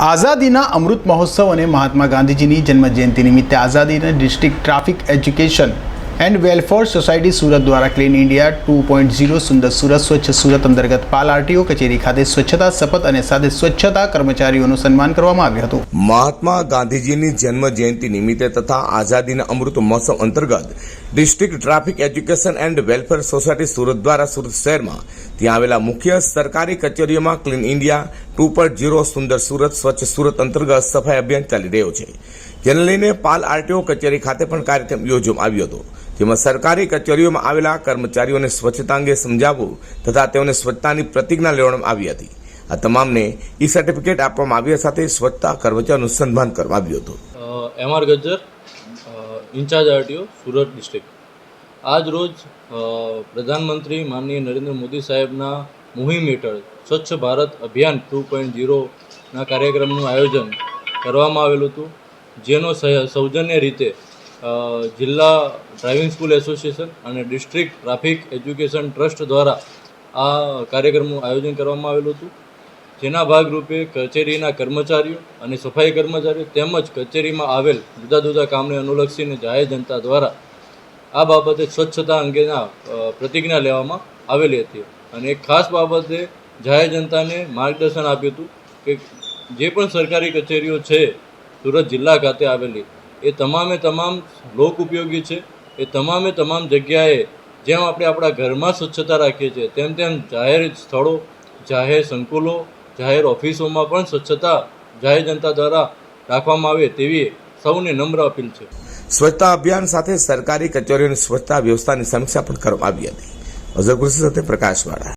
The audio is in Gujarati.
આઝાદીના અમૃત મહોત્સવ અને મહાત્મા ગાંધીજીની જન્મજયંતિ નિમિત્તે આઝાદીના district traffic education and welfare society Surat દ્વારા clean India two point zero સુંદર સુરત સ્વચ્છ સુરત અંતર્ગત પાલ આરટીઓ કચેરી ખાતે સ્વચ્છતા શપથ અને સાથે સ્વચ્છતા કર્મચારીઓનું સન્માન કરવામાં આવ્યું હતું મહાત્મા ગાંધીજીની જન્મ જયંતિ નિમિત્તે તથા આઝાદીના અમૃત મહોત્સવ અંતર્ગત district traffic education and welfare society Surat દ્વારા સુરત શહેરમાં ત્યાં આવેલા મુખ્ય સરકારી કચેરીઓમાં clean India two point zero સુંદર સુરત સ્વચ્છ સુરત અંતર્ગત સફાઈ અભિયાન ચાલી રહ્યો છે જેને લઈને પાલ આરટીઓ કચેરી ખાતે પણ કાર્યક્રમ યોજવામાં આવ્યો હતો જેમાં સરકારી કચેરીઓમાં આવેલા કર્મચારીઓને સ્વચ્છતા અંગે સમજાવવું તથા તેઓને સ્વચ્છતાની પ્રતિજ્ઞા લેવામાં આવી હતી. આ તમામને ઈ સર્ટિફિકેટ આપવામાં આવ્યા સાથે સ્વચ્છતા કર્મચારીઓનું સન્માન કરવામાં આવ્યું હતું. M R Gajjar incharge RTO, Surat district. આજ રોજ પ્રધાનમંત્રી માનનીય નરેન્દ્ર મોદી સાહેબના મુહિમ હેઠળ સ્વચ્છ ભારત અભિયાન ટુ પોઈન્ટ ઝીરોના કાર્યક્રમનું આયોજન કરવામાં આવેલું હતું, જેનો સૌજન્ય રીતે જિલ્લા ડ્રાઇવિંગ સ્કૂલ એસોસિએશન અને ડિસ્ટ્રિક્ટ ટ્રાફિક એજ્યુકેશન ટ્રસ્ટ દ્વારા આ કાર્યક્રમનું આયોજન કરવામાં આવેલું હતું. જેના ભાગરૂપે કચેરીના કર્મચારીઓ અને સફાઈ કર્મચારીઓ તેમજ કચેરીમાં આવેલ જુદા જુદા કામને અનુલક્ષીને જાહેર જનતા દ્વારા આ બાબતે સ્વચ્છતા અંગેના પ્રતિજ્ઞા લેવામાં આવેલી હતી. અને એક ખાસ બાબતે જાહેર જનતાને માર્ગદર્શન આપ્યું હતું કે જે પણ સરકારી કચેરીઓ છે, સુરત જિલ્લા ખાતે આવેલી એ તમામે તમામ લોક ઉપયોગી છે. એ તમામે તમામ જગ્યાએ જેમ આપણે આપણા ઘરમાં સ્વચ્છતા રાખીએ છીએ, તેમ તેમ જાહેર સ્થળો, જાહેર સંકુલો, જાહેર ઓફિસોમાં પણ સ્વચ્છતા જાહેર જનતા દ્વારા રાખવામાં આવે તેવી સૌને નમ્ર અપીલ છે. સ્વચ્છતા અભિયાન સાથે સરકારી કચેરીઓની સ્વચ્છતા વ્યવસ્થાની સમીક્ષા પણ કરવામાં આવી હતી. અઝર સાથે પ્રકાશવાળા.